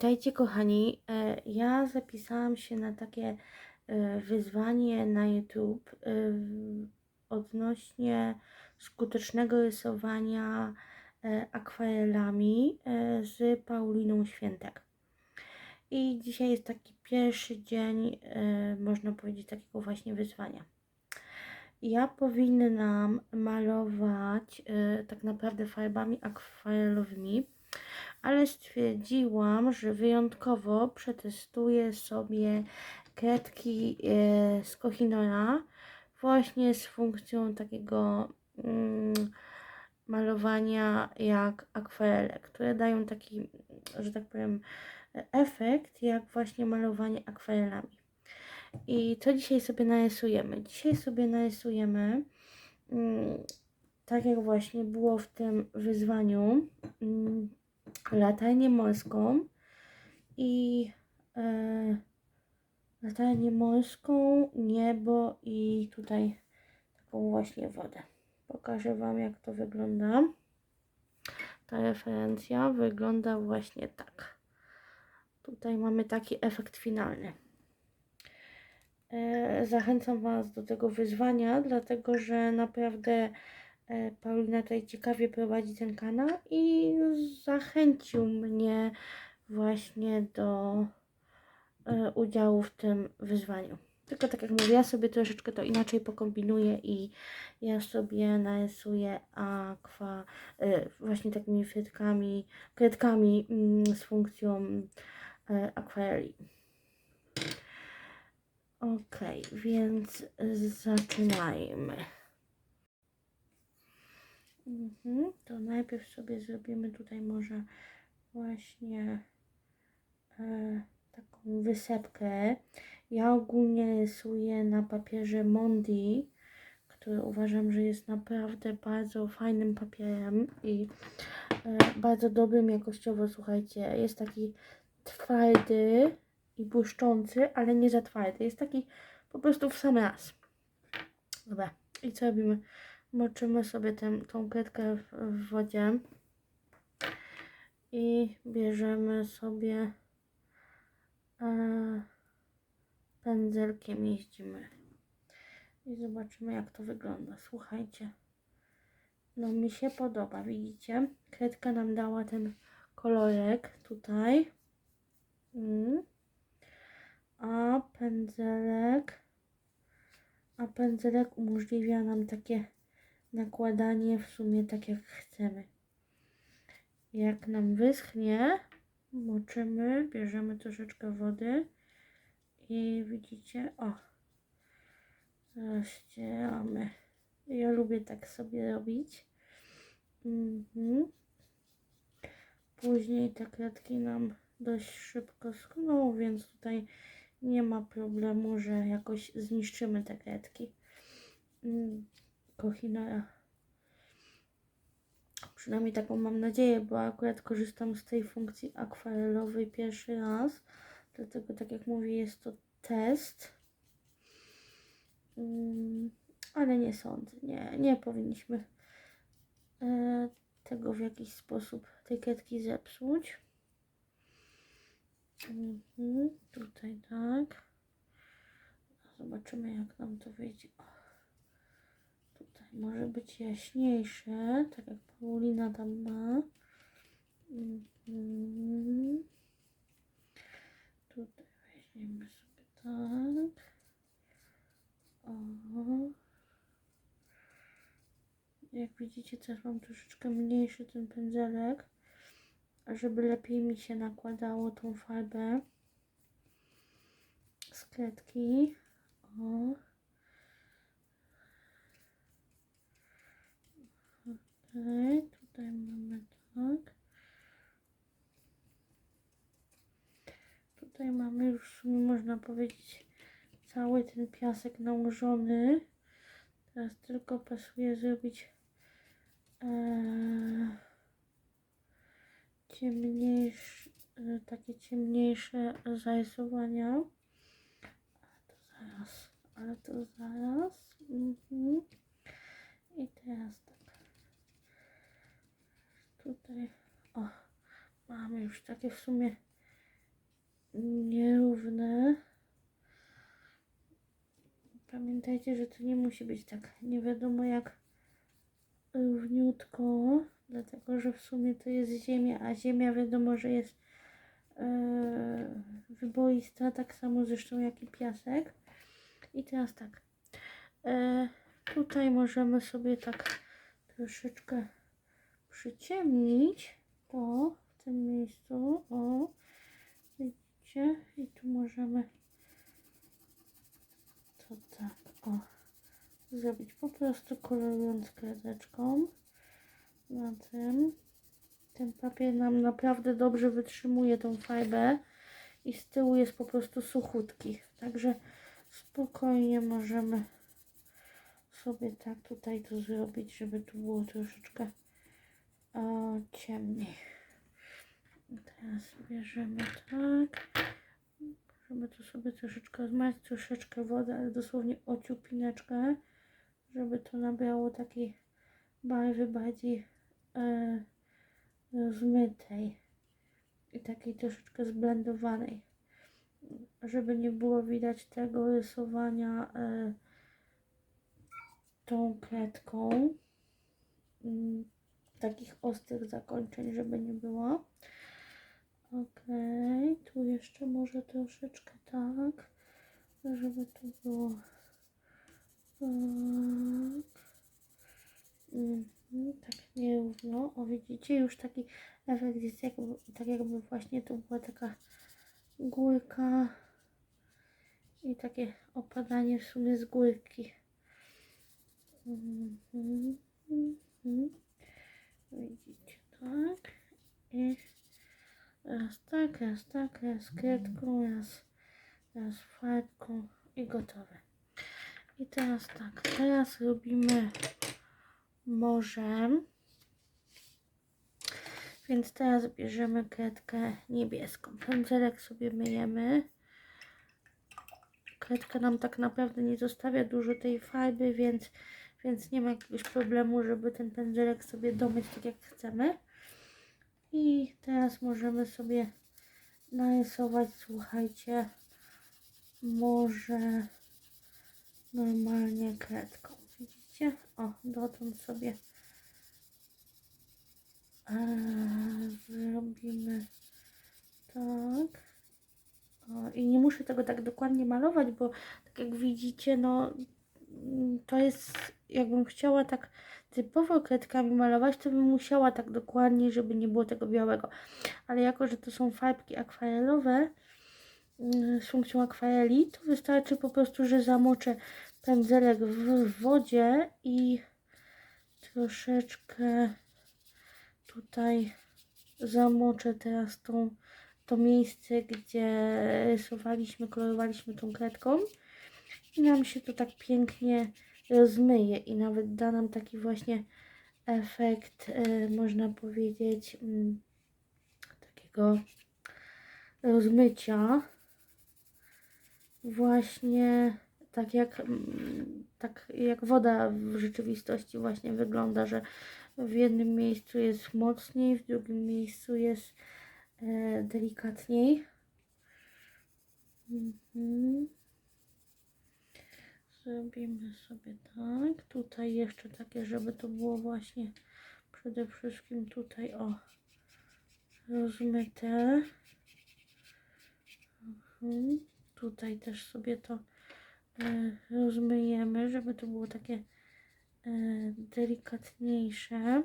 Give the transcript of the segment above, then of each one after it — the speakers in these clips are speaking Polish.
Witajcie kochani. E, Ja zapisałam się na takie e, wyzwanie na YouTube e, odnośnie skutecznego rysowania akwarelami z Pauliną Świętek. I dzisiaj jest taki pierwszy dzień, można powiedzieć, takiego właśnie wyzwania. Ja powinnam malować tak naprawdę farbami akwarelowymi ale stwierdziłam, że wyjątkowo przetestuję sobie kredki e, z Kohinora właśnie z funkcją takiego mm, malowania jak akwarele, które dają taki, że tak powiem, efekt jak właśnie malowanie akwarelami. I co dzisiaj sobie narysujemy? Dzisiaj sobie narysujemy mm, tak jak właśnie było w tym wyzwaniu mm, latarnię morską i e, latarnię morską, niebo i tutaj taką właśnie wodę. Pokażę Wam jak to wygląda. Ta referencja wygląda właśnie tak. Tutaj mamy taki efekt finalny. E, zachęcam Was do tego wyzwania, dlatego że naprawdę Paulina tutaj ciekawie prowadzi ten kanał i zachęcił mnie właśnie do e, udziału w tym wyzwaniu. Tylko tak jak mówię, ja sobie troszeczkę to inaczej pokombinuję i ja sobie narysuję akwa, e, właśnie takimi frytkami, kredkami mm, z funkcją e, akwareli. Ok, więc zaczynajmy. Mhm, to najpierw sobie zrobimy tutaj może właśnie e, taką wysepkę. Ja ogólnie rysuję na papierze Mondi, który uważam, że jest naprawdę bardzo fajnym papierem i e, bardzo dobrym jakościowo, słuchajcie. Jest taki twardy i błyszczący, ale nie za twardy. Jest taki po prostu w sam raz. Dobra, i co robimy? Moczymy sobie tę, tą kredkę w, w wodzie i bierzemy sobie e, pędzelkiem jeździmy i zobaczymy jak to wygląda. Słuchajcie, no mi się podoba, widzicie? Kredka nam dała ten kolorek tutaj. Mm. A pędzelek a pędzelek umożliwia nam takie nakładanie w sumie tak jak chcemy. Jak nam wyschnie, moczymy, bierzemy troszeczkę wody i widzicie, o, rozcieramy. Ja lubię tak sobie robić. Mhm. Później te kredki nam dość szybko schną, więc tutaj nie ma problemu, że jakoś zniszczymy te kredki. Kohinora. Przynajmniej taką mam nadzieję, bo akurat korzystam z tej funkcji akwarelowej pierwszy raz. Dlatego, tak jak mówię, jest to test. Mm, ale nie sądzę. Nie, nie powinniśmy e, tego w jakiś sposób tej kredki zepsuć. Mhm, tutaj tak. Zobaczymy jak nam to wyjdzie. O, może być jaśniejsze, tak jak Paulina tam ma. Mhm. Tutaj weźmiemy sobie tak. O. Jak widzicie, też mam troszeczkę mniejszy ten pędzelek żeby lepiej mi się nakładało tą farbę z kredki. O. Tutaj mamy tak. Tutaj mamy już można powiedzieć cały ten piasek nałożony. Teraz tylko pasuje zrobić eee, ciemniejsze, e, takie ciemniejsze zarysowania. Ale to zaraz, ale to zaraz. Mhm. I teraz tak. Tutaj, o, mamy już takie w sumie nierówne. Pamiętajcie, że to nie musi być tak nie wiadomo jak równiutko, dlatego że w sumie to jest ziemia, a ziemia wiadomo, że jest e, wyboista, tak samo zresztą jak i piasek. I teraz tak, e, tutaj możemy sobie tak troszeczkę przyciemnić to w tym miejscu, o, widzicie, i tu możemy to tak, o, zrobić. Po prostu kolorując kredeczką na tym. Ten papier nam naprawdę dobrze wytrzymuje tą farbę i z tyłu jest po prostu suchutki, także spokojnie możemy sobie tak tutaj to zrobić, żeby tu było troszeczkę o, ciemniej. Teraz bierzemy tak. Możemy tu sobie troszeczkę zmać, troszeczkę wody, ale dosłownie ociupineczkę, żeby to nabrało takiej barwy bardziej e, rozmytej i takiej troszeczkę zblendowanej, żeby nie było widać tego rysowania e, tą kredką. Takich ostrych zakończeń, żeby nie było. Okej, tu jeszcze może troszeczkę tak, żeby to było tak. Mhm, tak nierówno. O, widzicie, już taki efekt jest jakby, tak jakby właśnie to była taka górka i takie opadanie w sumie z górki. Mhm. Widzicie, tak. I raz tak, raz tak, raz kredką, raz, raz farbką i gotowe. I teraz tak, teraz robimy morzem. Więc teraz bierzemy kredkę niebieską. Pędzelek sobie myjemy. Kredka nam tak naprawdę nie zostawia dużo tej farby, więc, więc nie ma jakiegoś problemu, żeby ten pędzelek sobie domyć tak jak chcemy. I teraz możemy sobie narysować, słuchajcie, może normalnie kredką. Widzicie? O, dotąd sobie eee, zrobimy tak. O, I nie muszę tego tak dokładnie malować, bo tak jak widzicie, no to jest, jakbym chciała tak typowo kredkami malować, to bym musiała tak dokładnie, żeby nie było tego białego. Ale jako, że to są farbki akwarelowe mm, z funkcją akwareli, to wystarczy po prostu, że zamoczę pędzelek w wodzie i troszeczkę tutaj zamoczę teraz tą, to miejsce, gdzie rysowaliśmy, kolorowaliśmy tą kredką nam się to tak pięknie rozmyje i nawet da nam taki właśnie efekt, e, można powiedzieć, mm, takiego rozmycia. Właśnie tak jak, mm, tak jak woda w rzeczywistości właśnie wygląda, że w jednym miejscu jest mocniej, w drugim miejscu jest e, delikatniej. Mhm. Zrobimy sobie tak. Tutaj jeszcze takie, żeby to było właśnie przede wszystkim tutaj o rozmyte. Mhm. Tutaj też sobie to e, rozmyjemy, żeby to było takie e, delikatniejsze.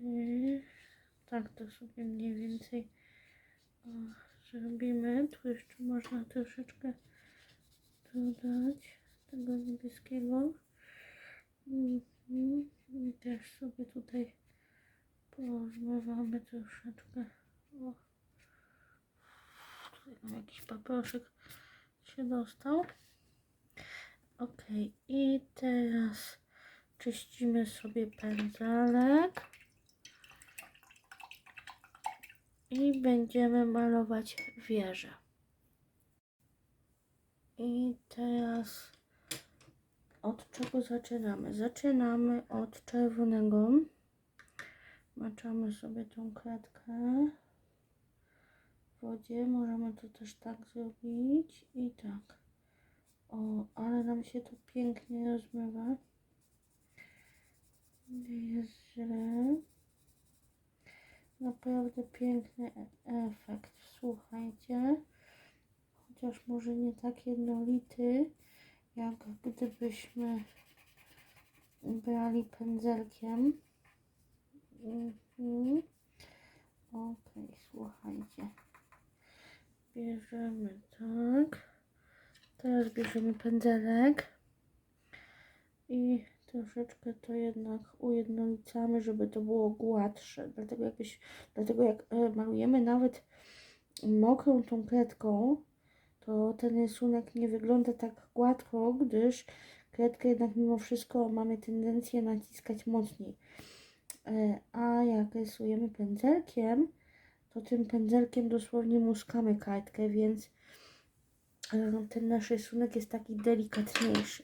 I tak to sobie mniej więcej o, zrobimy. Tu jeszcze można troszeczkę dodać tego niebieskiego. Mhm. I też sobie tutaj pozmywamy troszeczkę. O. Tutaj nam jakiś paproszek się dostał. Ok, i teraz czyścimy sobie pędzelek. I będziemy malować wieżę. I teraz od czego zaczynamy? Zaczynamy od czerwonego. Maczamy sobie tą kredkę w wodzie. Możemy to też tak zrobić i tak. O, ale nam się to pięknie rozmywa. Nie jest źle. Naprawdę piękny e- efekt. Słuchajcie. Chociaż może nie tak jednolity, jak gdybyśmy brali pędzelkiem. Mhm. Okej, słuchajcie. Bierzemy tak. Teraz bierzemy pędzelek i troszeczkę to jednak ujednolicamy, żeby to było gładsze. Dlatego, jakbyś, dlatego jak e, malujemy nawet mokrą tą kredką, to ten rysunek nie wygląda tak gładko, gdyż kredkę jednak mimo wszystko mamy tendencję naciskać mocniej. E, A jak rysujemy pędzelkiem, to tym pędzelkiem dosłownie muskamy kartkę, więc e, ten nasz rysunek jest taki delikatniejszy.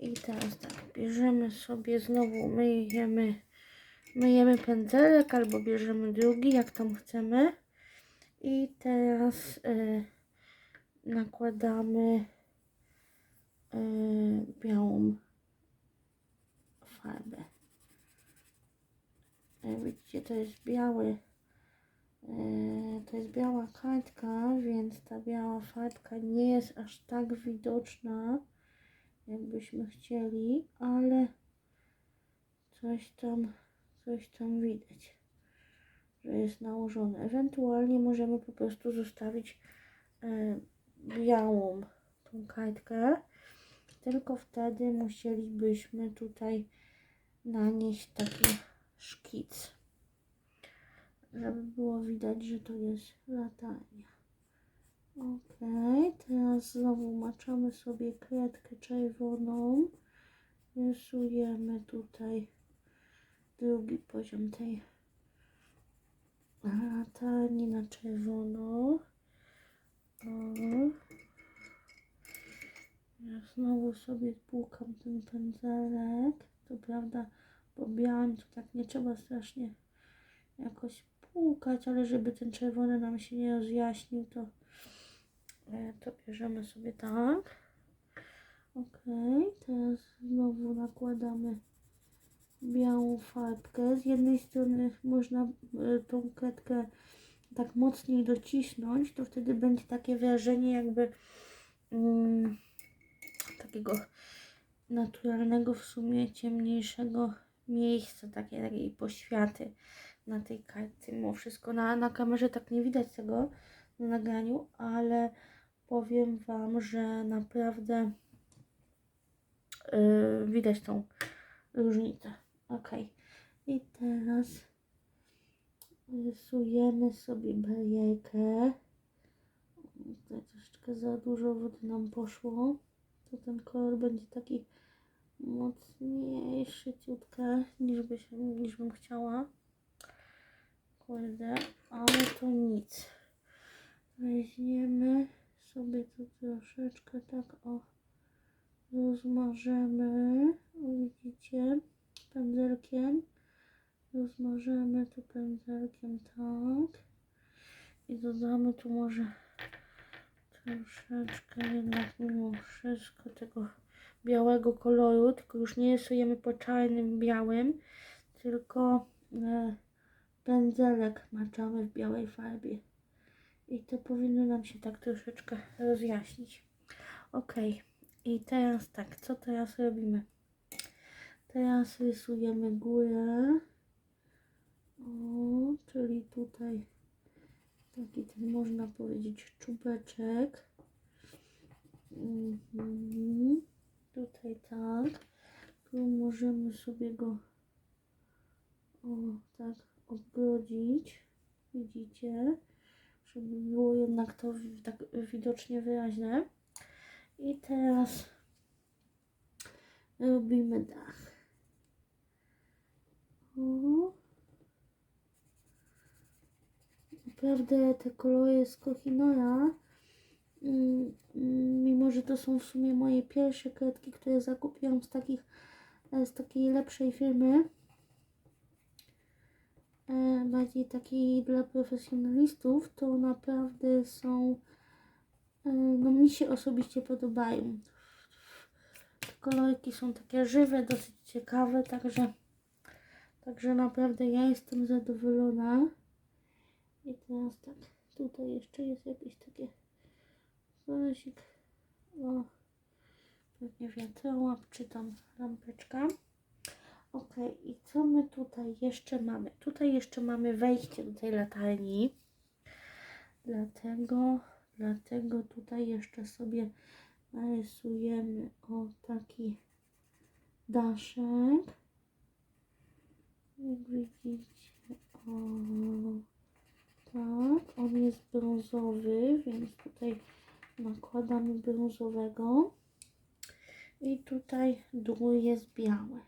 I teraz tak, bierzemy sobie znowu, myjemy, myjemy pędzelek albo bierzemy drugi, jak tam chcemy. I teraz e, nakładamy e, białą farbę. Jak widzicie, to jest biały, e, to jest biała kartka, więc ta biała farbka nie jest aż tak widoczna, jakbyśmy chcieli, ale coś tam, coś tam widać, że jest nałożone. Ewentualnie możemy po prostu zostawić e, białą tą kartkę, tylko wtedy musielibyśmy tutaj nanieść taki szkic, żeby było widać, że to jest latarnia. Ok, teraz znowu maczamy sobie kredkę czerwoną, rysujemy tutaj drugi poziom tej latarni na czerwono. O. Ja znowu sobie płukam ten pędzelek. To prawda, bo białym to tak nie trzeba strasznie jakoś płukać, ale żeby ten czerwony nam się nie rozjaśnił, to, e, to bierzemy sobie tak. Ok, teraz znowu nakładamy białą farbkę. Z jednej strony można e, tą kredkę tak mocniej docisnąć, to wtedy będzie takie wrażenie jakby mm, takiego naturalnego w sumie ciemniejszego miejsca, takiej, takiej poświaty na tej kartce. Mimo wszystko na, na kamerze tak nie widać tego na nagraniu, ale powiem Wam, że naprawdę yy, widać tą różnicę. Ok. I teraz rysujemy sobie barierkę. Tutaj troszeczkę za dużo wody nam poszło. To ten kolor będzie taki mocniejszy ciutkę niż, by się, niż bym chciała. Kurde, ale to nic. Weźmiemy sobie to troszeczkę tak o rozmarzemy. Widzicie? Pędzelkiem. Rozmarzemy to pędzelkiem tak. I dodamy tu może troszeczkę jednak mimo wszystko tego białego koloru, tylko już nie rysujemy po czarnym białym, tylko e, pędzelek maczamy w białej farbie. I to powinno nam się tak troszeczkę rozjaśnić. Ok, i teraz tak, co teraz robimy? Teraz rysujemy górę. O, czyli tutaj taki ten można powiedzieć czubeczek. Mhm. Tutaj tak. Tu możemy sobie go o, tak obgrodzić. Widzicie? żeby było jednak to tak widocznie wyraźne. I teraz robimy dach. O. Naprawdę te kolory z Kohinora, mm, mimo że to są w sumie moje pierwsze kredki, które zakupiłam z takich, e, z takiej lepszej firmy, e, bardziej takiej dla profesjonalistów, to naprawdę są, e, no mi się osobiście podobają. Te kolorki są takie żywe, dosyć ciekawe, także, także naprawdę ja jestem zadowolona. I teraz tak, tutaj jeszcze jest jakieś takie zarazik, o, pewnie wiatrołap, czy tam lampeczka. Ok, i co my tutaj jeszcze mamy? Tutaj jeszcze mamy wejście do tej latarni. Dlatego, dlatego tutaj jeszcze sobie narysujemy o taki daszek. Jak widzicie, o tak, on jest brązowy, więc tutaj nakładamy brązowego. I tutaj dół jest biały.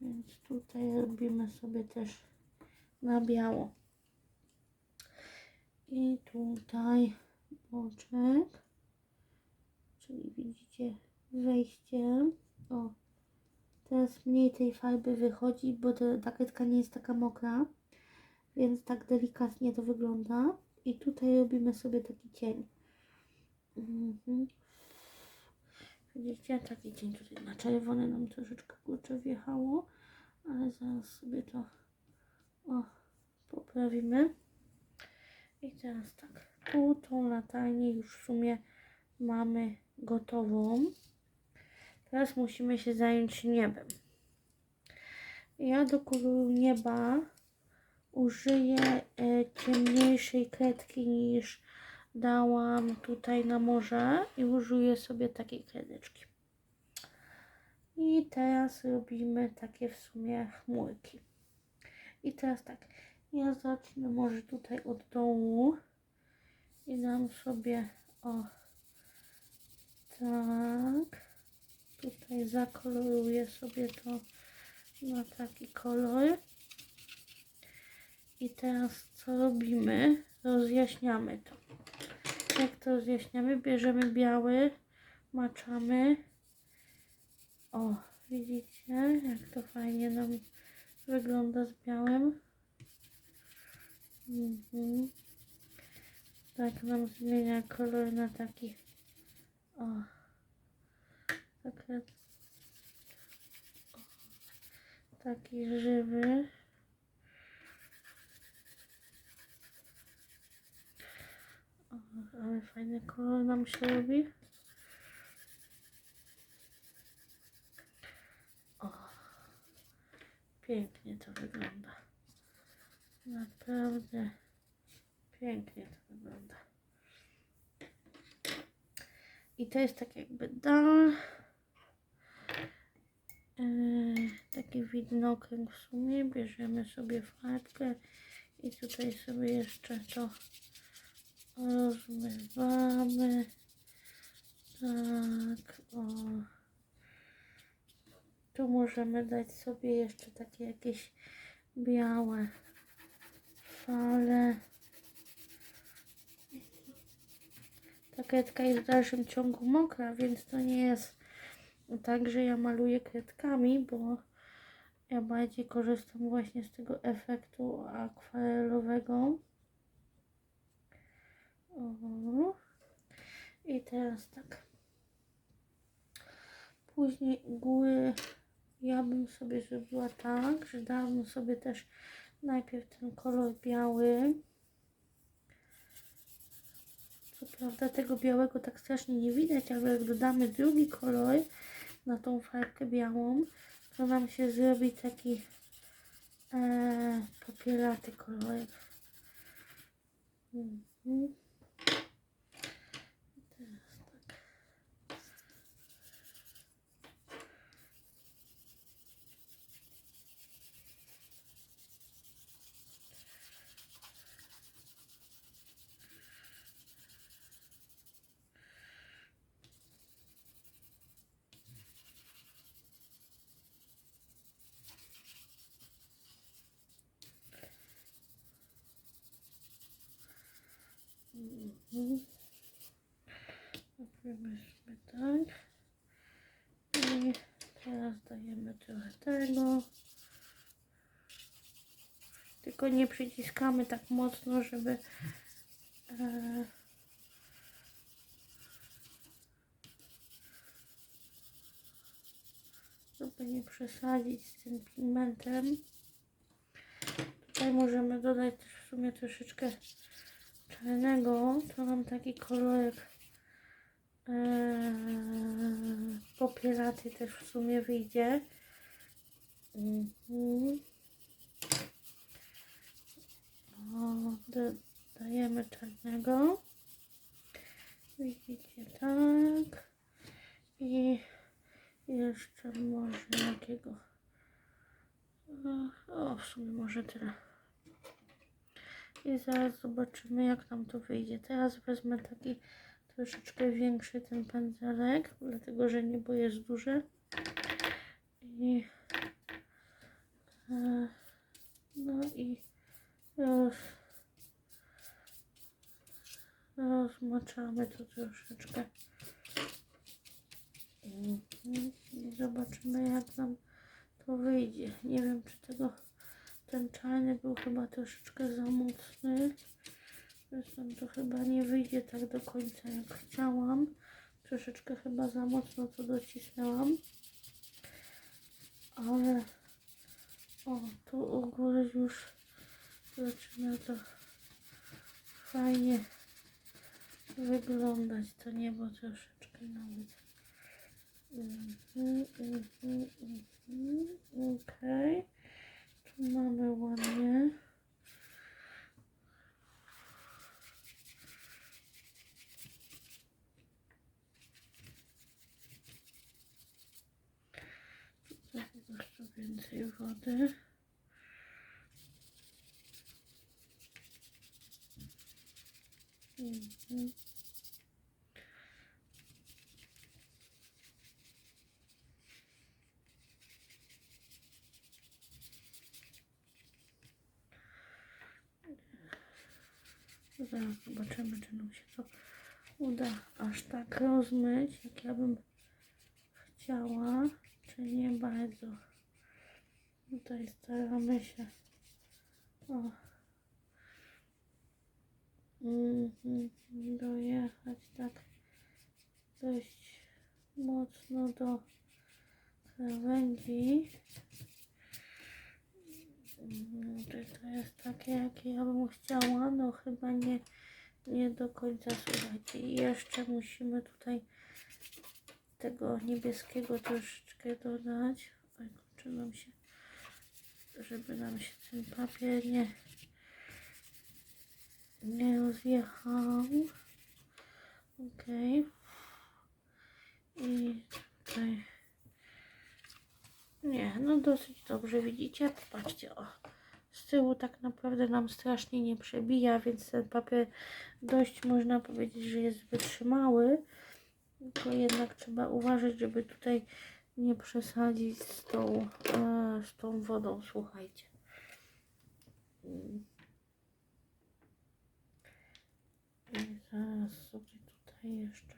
Więc tutaj robimy sobie też na biało. I tutaj boczek. Czyli widzicie wejście. O, teraz mniej tej farby wychodzi, bo ta takietka nie jest taka mokra. Więc tak delikatnie to wygląda. I tutaj robimy sobie taki cień. Mhm. Widzicie, taki cień tutaj na czerwony nam troszeczkę kurczę wjechało, ale zaraz sobie to o, poprawimy. I teraz tak, tu tą latarnię już w sumie mamy gotową. Teraz musimy się zająć niebem. Ja do koloru nieba użyję e, ciemniejszej kredki niż dałam tutaj na morze i użyję sobie takiej kredeczki. I teraz robimy takie w sumie chmurki. I teraz tak, ja zacznę może tutaj od dołu i dam sobie o tak. Tutaj zakoloruję sobie to na taki kolor. I teraz co robimy? Rozjaśniamy to. Jak to rozjaśniamy? Bierzemy biały, maczamy. O, widzicie, jak to fajnie nam wygląda z białym. Mhm. Tak nam zmienia kolor na taki. O. Takie, o, taki żywy. Ale fajny kolor nam się robi. O, pięknie to wygląda. Naprawdę pięknie to wygląda. I to jest tak jakby dal. Yy, taki widnokręg w sumie. Bierzemy sobie farbkę i tutaj sobie jeszcze to rozmywamy. Tak, o. Tu możemy dać sobie jeszcze takie jakieś białe fale. Ta kredka jest w dalszym ciągu mokra, więc to nie jest tak, że ja maluję kredkami, bo ja bardziej korzystam właśnie z tego efektu akwarelowego. O. I teraz tak. Później góry ja bym sobie zrobiła tak, że dałabym sobie też najpierw ten kolor biały. Co prawda tego białego tak strasznie nie widać, ale jak dodamy drugi kolor na tą farbkę białą, to nam się zrobi taki e, popielaty kolor. Mhm. Teraz tak. Mhm. Robimy sobie tak. I teraz dajemy trochę tego. Tylko nie przyciskamy tak mocno, żeby e, żeby nie przesadzić z tym pigmentem. Tutaj możemy dodać też w sumie troszeczkę czarnego. To nam taki kolorek Eee, popielaty też w sumie wyjdzie. Mhm. Do, dajemy czarnego. Widzicie, tak. I jeszcze może jakiego. O, w sumie może tyle. I zaraz zobaczymy, jak nam to wyjdzie. Teraz wezmę taki troszeczkę większy ten pędzelek, dlatego że niebo jest duże. I e, no i roz, rozmaczamy to troszeczkę. Mhm. I zobaczymy jak nam to wyjdzie. Nie wiem czy tego ten czarny był chyba troszeczkę za mocny. Zresztą to chyba nie wyjdzie tak do końca jak chciałam. Troszeczkę chyba za mocno to docisnęłam. Ale o, tu u góry już zaczyna to fajnie wyglądać to niebo troszeczkę nawet. Mhm, mhm. Okej. Tu mamy ładnie. Tutaj jeszcze więcej wody. Mhm. Zaraz zobaczymy, czy nam się to uda aż tak rozmyć, jak ja bym chciała, czy nie bardzo. Tutaj staramy się o, dojechać tak dość mocno do krawędzi. Mm, Czy to jest takie, jakie ja bym chciała? No chyba nie, nie do końca słuchajcie. I jeszcze musimy tutaj tego niebieskiego troszeczkę dodać. Oj, nam się, żeby nam się ten papier nie, nie rozjechał. Okej. I tutaj nie, no dosyć dobrze widzicie. Popatrzcie, o. Z tyłu tak naprawdę nam strasznie nie przebija, więc ten papier dość można powiedzieć, że jest wytrzymały. Tylko jednak trzeba uważać, żeby tutaj nie przesadzić z tą, e, z tą wodą, słuchajcie. Mm. I zaraz sobie tutaj jeszcze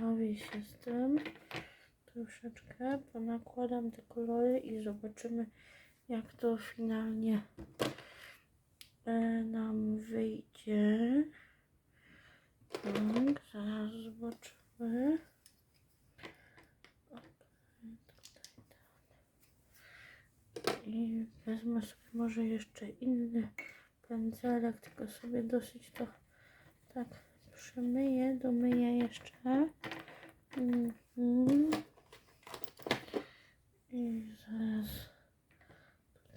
bawię się z tym troszeczkę, ponakładam te kolory i zobaczymy jak to finalnie e, nam wyjdzie. Tak, zaraz zobaczymy. Tak. I wezmę sobie może jeszcze inny pędzelek, tylko sobie dosyć to tak przemyję, domyję jeszcze. Mhm. I zaraz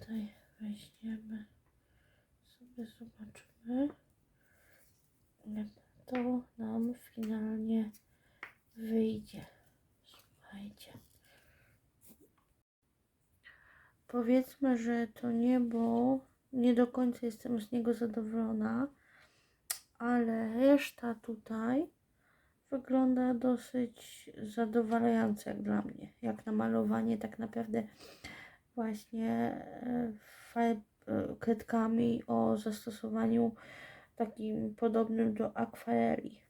tutaj weźmiemy sobie zobaczymy jak to nam finalnie wyjdzie. Słuchajcie. Powiedzmy, że to niebo nie do końca jestem z niego zadowolona, ale reszta tutaj wygląda dosyć zadowalająco jak dla mnie. Jak na malowanie tak naprawdę właśnie e, e, kredkami o zastosowaniu takim podobnym do akwareli.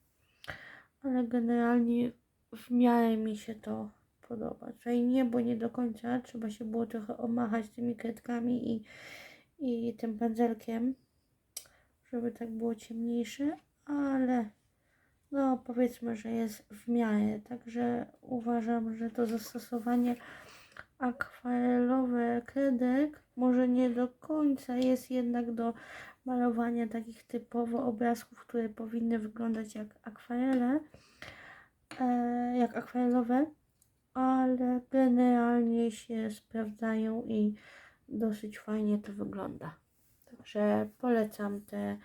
Ale generalnie w miarę mi się to podoba. Czyli nie, bo nie do końca. Trzeba się było trochę omachać tymi kredkami i, i tym pędzelkiem, żeby tak było ciemniejsze, ale no powiedzmy, że jest w miarę. Także uważam, że to zastosowanie akwarelowe kredek może nie do końca jest jednak do malowania takich typowo obrazków, które powinny wyglądać jak akwarele, e, jak akwarelowe, ale generalnie się sprawdzają i dosyć fajnie to wygląda. Także polecam te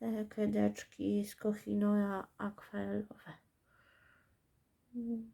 e, kredeczki z Kohinoya akwarelowe. Mm.